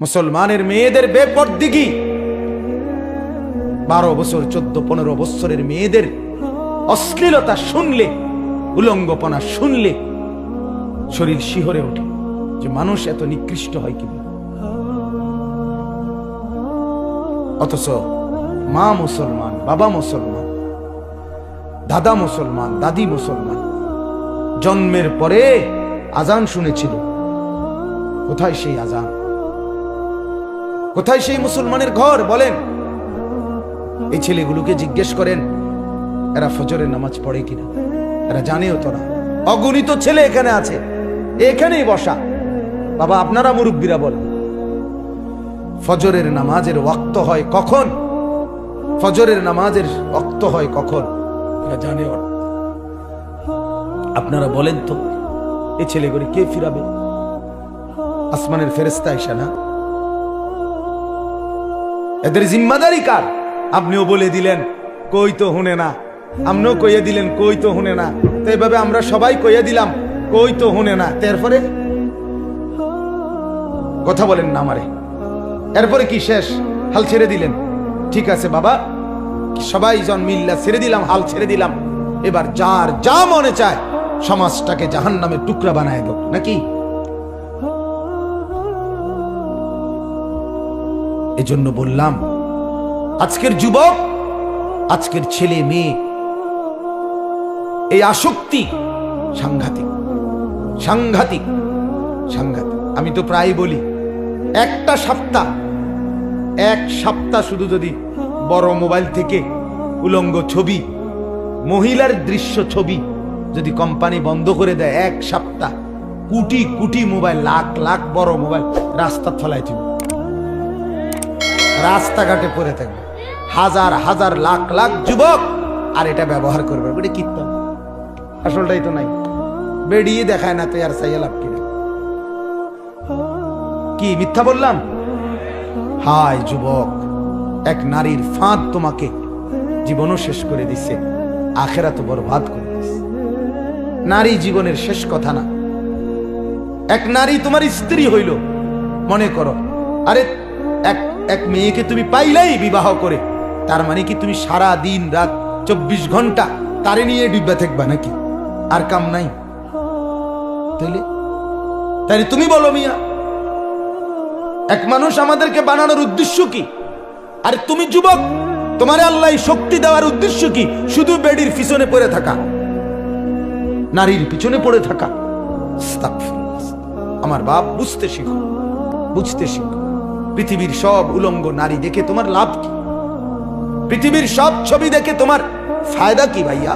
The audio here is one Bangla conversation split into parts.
মুসলমানের মেয়েদের বেপরদিগি। বারো বছর, চোদ্দ, পনেরো বছরের মেয়েদের অশ্লীলতা শুনলে, উলঙ্গপনা শুনলে শরীর শিহরে ওঠে যে মানুষ এত নিকৃষ্ট হয় কিনা অথচ মা মুসলমান, বাবা মুসলমান, দাদা মুসলমান, দাদি মুসলমান, জন্মের পরে আজান শুনেছিল। কোথায় সেই আজান? কোথায় সেই মুসলমানের ঘর? বলেন। এই ছেলেগুলোকে জিজ্ঞেস করেন, এরা ফজরের নামাজ পড়ে কিনা? এরা জানেও তো না। অগণিত ছেলে এখানে আছে। এখানেই বসা। বাবা, আপনারা মুরব্বীরা বলেন, ফজরের নামাজের ওয়াক্ত হয় কখন? ফজরের নামাজের ওয়াক্ত হয় কখন? এরা জানে আপনারা বলেন তো এই ছেলেগুলি কে ফিরাবে? আসমানের ফেরেস্তা এসে না? এদের জিম্মাদারি কার? আপনিও বলে দিলেন, কই তো হুনে না। আপনিও কইয়ে দিলেন, কই তো হুনে না। তো এইভাবে আমরা সবাই কইয়ে দিলাম, কই তো হুনে না। তারপরে কথা বলেন না আমারে। এরপরে কি শেষ? হাল ছেড়ে দিলেন। ঠিক আছে বাবা, সবাই জন মিল্লা ছেড়ে দিলাম, হাল ছেড়ে দিলাম। এবার যার যা মনে চায়, সমাজটাকে জাহান নামের টুকরা বানায় দেব। নাকি? এজন্য বললাম, আজকের যুবক, আজকের ছেলে মেয়ে, এই আসক্তি সাংঘাতিক সাংঘাতিক সাংঘাতিক। আমি তো প্রায় বলি, একটা সপ্তাহ, এক সপ্তাহ শুধু যদি বড় মোবাইল থেকে উলঙ্গ ছবি, মহিলার দৃশ্য ছবি যদি কোম্পানি বন্ধ করে দেয়, এক সপ্তাহ, কোটি কোটি মোবাইল, লাখ লাখ বড় মোবাইল রাস্তা ফলাই থাকবে রাস্তাঘাটে পড়ে থাকবে। হাজার হাজার, লাখ লাখ যুবক, আর এটা ব্যবহার করবে। এটা কীর্তন আসলটাই তো নাই। বেরিয়ে দেখায় না তো, আর সাইয়া লাভ কিনা কি মিথ্যা বললাম? হায় যুবক, এক নারীর ফাঁদ তোমাকে জীবনও শেষ করে দিছে আখেরা তো বরবাদ করে দিছে। নারী জীবনের শেষ কথা না। এক নারী তোমার স্ত্রী হইল, মনে করো। আরে এক মেয়েকে তুমি পাইলেই বিবাহ করে। তার মানে কি তুমি সারা দিন রাত চব্বিশ ঘণ্টা তারে নিয়ে ডিব্বা থাকবা নাকি? আর কাম নাই। তাইলে? তাইলে তুমি বলো মিয়া, এক মানুষ আমাদেরকে বানানোর উদ্দেশ্য কি? আরে তুমি যুবক, তোমার আল্লাহ শক্তি দেওয়ার উদ্দেশ্য কি? শুধু বেডির পিছনে পড়ে থাকা, নারীর পিছনে পড়ে থাকা। আমার বাপ বুঝতে শিখো বুঝতে শিখো। পৃথিবীর সব উলঙ্গ নারী দেখে তোমার লাভ কি? পৃথিবীর সব ছবি দেখে তোমার ফায়দা কি ভাইয়া?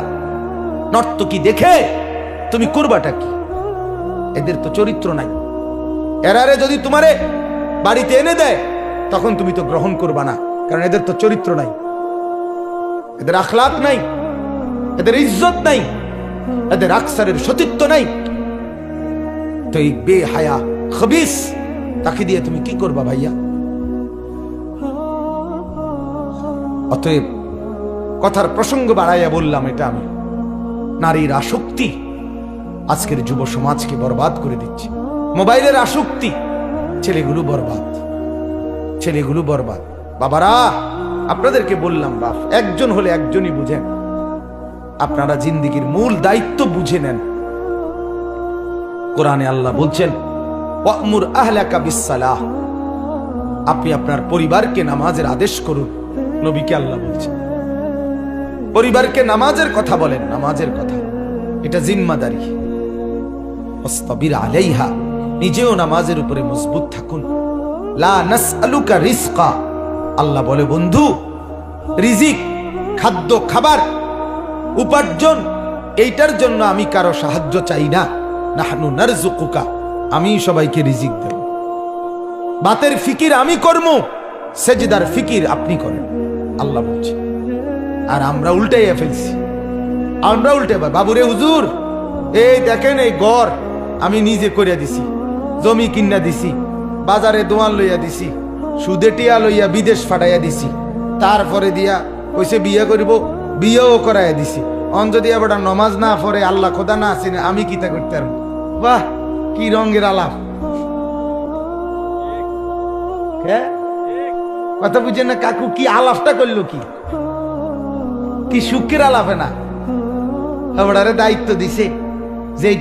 নর্তকী দেখে? তুমি করবাটা কি? এদের তো চরিত্র নাই। এরারে যদি তোমারে বাড়িতে এনে দেয়, তখন তুমি তো গ্রহণ করবা না, কারণ এদের তো চরিত্র নাই। এদের আখলাক নাই, এদের ইজ্জত নাই, এদের আকসারের সতীত্ব নাই। তো এই বেহায়া খবিস, তাকে দিয়ে তুমি কি করবা ভাইয়া? অতএব কথার প্রসঙ্গ বাড়াইয়া বললাম এটা আমি। নারীর আসক্তি আজকের যুব সমাজকে বরবাদ করে দিচ্ছে। মোবাইলের আসক্তি, ছেলেগুলো বরবাদ। ছেলেগুলো বরবাদ। বাবারা, আপনাদেরকে বললাম, বাপ, একজন হলে একজনই বুঝেন। আপনারা জিন্দিগির মূল দায়িত্ব বুঝে নেন। কোরআনে আল্লাহ বলছেন আপনি আপনার পরিবারকে নামাজের আদেশ করুন। নবীকে আল্লাহ বলছেন। পরিবারকে নামাজের কথা বলেন, নামাজের কথা। এটা জিম্মাদারি। ওয়াস্তাবির আলাইহা, নিজেও নামাজের উপরে মজবুত থাকুন। লা নাসআলুকা আল্লাহ বলে, বন্ধু, রিজিক, খাদ্য, খাবার, উপার্জন, এইটার জন্য আমি কারও সাহায্য চাই না। নাহনু নারজুকুকা আমি সবাইকে রিজিক দেব। বাতের ফিকির আমি কর্ম, সেজদার ফিকির আপনি করেন। আল্লাহ বলছে। আর আমরা উল্টাইয়া ফেলছি। আমরা উল্টে বাবুরে হুজুর, এই দেখেন এই গড় আমি নিজে করিয়া দিছি, জমি কিনা দিছি, বাজারে দোয়ান লইয়া দিছি, সুদে টিয়া লইয়া বিদেশ ফাটাইয়া দিছি, তারপরে দিয়া কইসে বিয়ে করিব, বিয়েও করাইয়া দিছি। অন যদি আবার নমাজ না পড়ে, আল্লাহ খোদা না আসেন আমি কিতা করতে বাহ, কি রঙের আলাপ। হ্যাঁ? কথা বুঝে না কাকু, কি আলাপটা করল কি? কি সুখের আলাপে না? ওনারে দায়িত্ব দিছে যে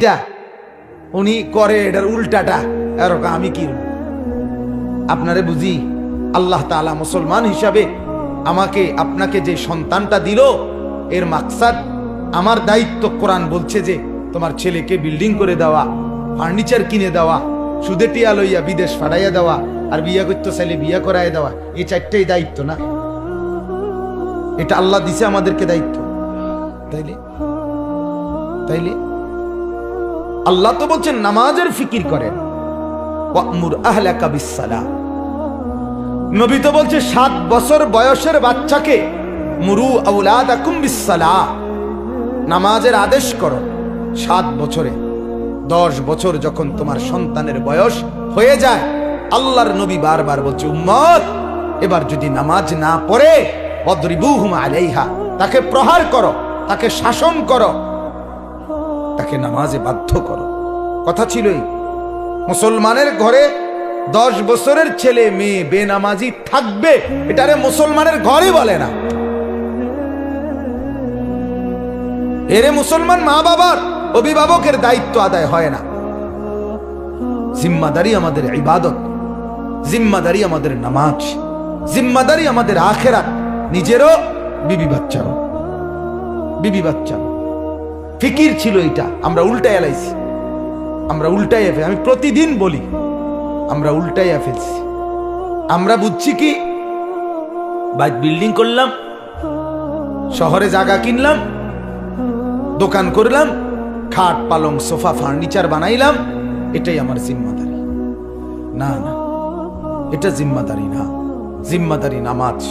উনি করে, এটার উল্টাটা। এরকম আমি কি আপনারে বুঝি, আল্লাহ তাআলা মুসলমান হিসাবে আমাকে, আপনাকে যে সন্তানটা দিল, এর মাকসাদ আমার দায়িত্ব। কোরআন বলছে যে, তোমার ছেলেকে বিল্ডিং করে দেওয়া, ফার্নিচার কিনে দেওয়া, সুদে টিয়া লইয়া বিদেশ ফাটাইয়া দেওয়া আর বিয়া করতে চাইলে বিয়া করাইয়া দেওয়া, এই চারটাই দায়িত্ব না? এটা আল্লাহ দিছে আমাদেরকে দায়িত্ব। তাইলে? তাইলে? আল্লাহ তো বলছেন, নামাজের ফিকির করেন। নবী তো বলছে, সাত বছর বয়সের বাচ্চাকে মুরু বিসসালাহ। নামাজের আদেশ করো সাত বছরে। দশ বছর যখন তোমার সন্তানের বয়স হয়ে যায় আল্লাহর নবী বারবার বলছে, উম্মত, এবার যদি নামাজ না পড়ে অদ্রিবুহুম আলাইহা, তাকে প্রহার করো, তাকে শাসন করো, তাকে নামাজে বাধ্য করো। কথা ছিলই, মুসলমানের ঘরে দশ বছরের ছেলে, মেয়ে, বেনামাজি থাকবে, এটারে মুসলমানের ঘরই বলে না। এরে মুসলমান মা বাবার অভিভাবকের দায়িত্ব আদায় হয় না। জিম্মাদারি আমাদের ইবাদত। জিম্মাদারি আমাদের নামাজ, জিম্মাদারি আমাদের আখেরাত। নিজেরও বিবি বাচ্চারও। বিবি বাচ্চারও। ফিকির ছিল এটা আমরা উল্টাই এলাইছি আমরা উল্টাই ফেলছি। আমি প্রতিদিন বলি, আমরা উল্টাই ফেলছি। আমরা বুঝছি কি? বাইক বিল্ডিং করলাম, শহরে জায়গা কিনলাম, দোকান করলাম, খাট, পালং, সোফা, ফার্নিচার বানাইলাম, এটাই আমার জিম্মাদারি। না না। এটা জিম্মাদারি না। জিম্মাদারি নামাজ।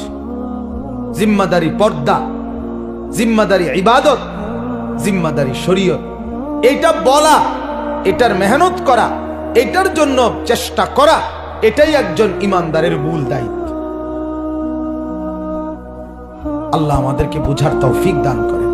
জিম্মাদারি পর্দা। জিম্মাদারি ইবাদত। জিম্মাদারি শরীয়ত। এইটা বলা, এটার মেহনত করা, এটার জন্য চেষ্টা করা, এটাই একজন ইমানদারের মূল দায়িত্ব। আল্লাহ আমাদেরকে বুঝার তৌফিক দান করে